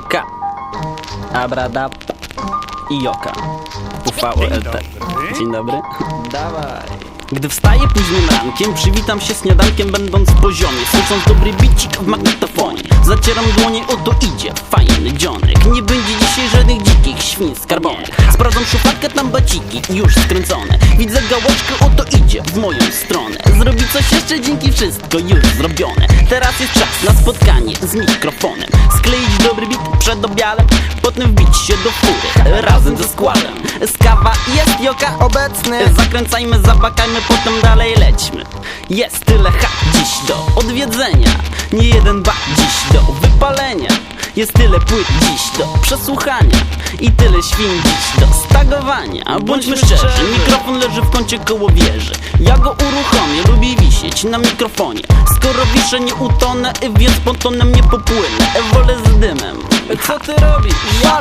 K, Abradab i Joka. UVLT. Dzień dobry. Dawaj. Gdy wstaję późnym rankiem, przywitam się śniadankiem będąc w poziomie Słysząc dobry bicik w magnetofonie Zacieram dłonie, oto idzie fajny dzionek Nie będzie dzisiaj żadnych dzikich świn skarbonych Sprawdzam szufladkę, tam baciki już skręcone Widzę gałeczkę, oto idzie w moją stronę Zrobi coś jeszcze, dzięki wszystko już zrobione Teraz jest czas na spotkanie z mikrofonem Skleić dobry bit przed obiadem Potem wbić się do fury. Razem ze składem. Skawa jest joka Obecny. Zakręcajmy, zabakajmy, potem dalej lećmy. Jest tyle ha dziś do odwiedzenia. Nie jeden ba dziś do wypalenia. Jest tyle płyt dziś do przesłuchania. I tyle świn dziś do stagowania. Bądźmy szczerzy, mikrofon leży w kącie koło wieży. Ja go uruchomię, lubię wisieć na mikrofonie. Skoro wiszę nie utonę, więc pontonem nie popłynę. Wolę z dymem Co ty robisz? Ale